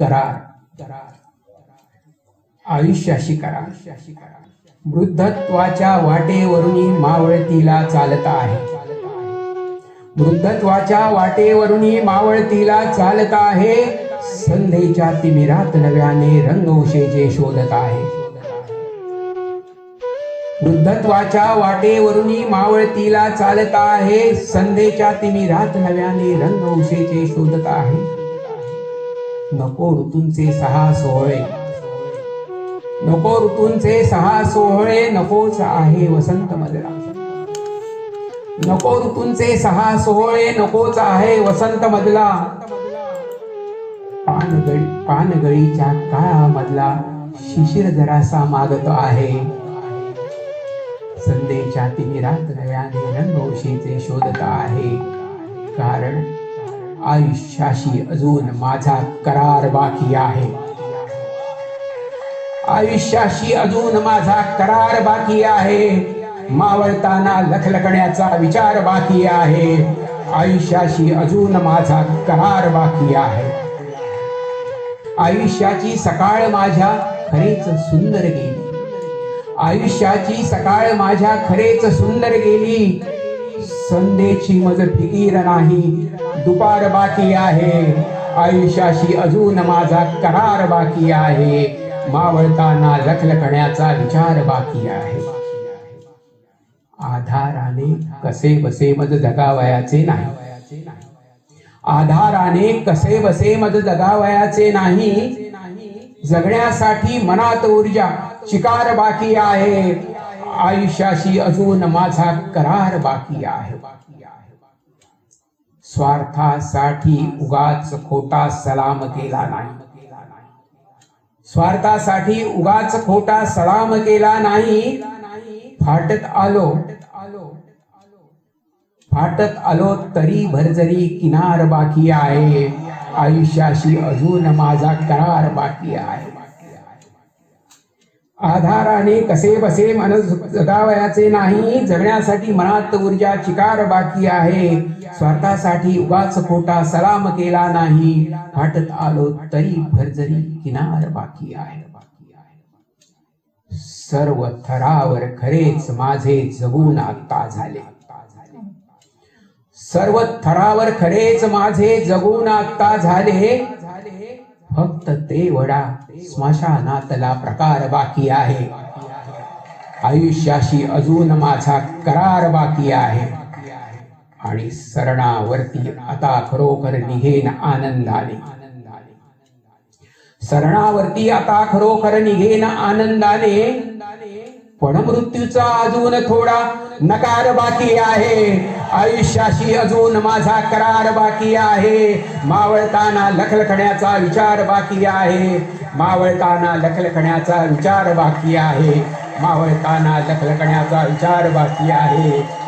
करार. करार आयुष्याशी करार. वृद्धत्वाच्या वाटेवरून मावळतीला चालत आहे. वृद्धत्वाच्या वरून मावळतीला चालत आहे. संधेच्या तिमिरात नव्याने रंगवशेचे शोधत आहे. वृद्धत्वाच्या वाटेवरून मावळतीला चालत आहे. संधेच्या तिमिरात नव्याने रंगवशेचे शोधत आहे. नको ऋतूंचे सहा सोहळे. नको ऋतूंचे सहा सोहळे नकोच आहे वसंत मधला नको ऋतूंचे सहा सोहळे नकोच आहे वसंत मधला पानगळी पानगळीच्या काळामधला शिशिर जरासा मागत आहे. संधेच्या तिमिरात नव्याने रंगवशीचे शोधत आहे. कारण आयुष्याशी अजून माझा करार बाकी आहे. आयुष्याशी अजून माझा करार बाकी आहे. मावळताना लखलखण्याचा विचार बाकी आहे. आयुष्याशी अजून माझा करार बाकी आहे. आयुष्याची सकाळ माझ्या खरेच सुंदर गेली. आयुष्याची सकाळ माझ्या खरेच सुंदर गेली. संदेची मज फिकीर नाही. दुपार बाकी आहे. आयुष्याशी अजून माझा करार बाकी आहे. मावळताना लखलखण्याचा विचार बाकी आहे. आधाराने कसे बसे मज जगावयाचे नाही. आधाराने कसे बसे मज जगावयाचे नाही. जगण्यासाठी मनात ऊर्जा शिकार बाकी आहे. आयुष्याशी अजून माझा करार बाकी आहे. बाकी स्वार्थासाठी उगाच खोटा सलाम केला नाही. स्वार्थासाठी उगाच खोटा सलाम केला नाही. फाटत आलो. फाटत आलो तरी भरजरी किनार बाकी आहे. आयुष्याशी अजून माझा करार बाकी आहे. आधाराने कसे बसे मन जगावयाचे नाही जगण्यासाठी मनात ऊर्जा चिकार बाकी आहे. स्वार्थासाठी उगाच खोटा सलाम केला नाही. फाटत आलो तरी भरजरी किनार बाकी आहे. सर्व थरावर खरेच माझे जगून आत्ता झाले. सर्व थरावर खरेच माझे जगून आत्ता झाले. फक्त ते वडा स्मशानातला प्रकार बाकी आहे. आयुष्याशी अजून माझा करार बाकी आहे. आणि सरणावरती आता खरोखर निघेन आनंदाने. सरणावरती आता खरोखर निघेन आनंदाने. पण मृत्यूचा अजून थोडा नकार बाकी आहे. आयुष्याशी अजून माझा करार बाकी आहे. मावळताना लखलखण्याचा विचार बाकी आहे. मावळताना लखलखण्याचा विचार बाकी आहे. मावळताना लखलखण्याचा विचार बाकी आहे.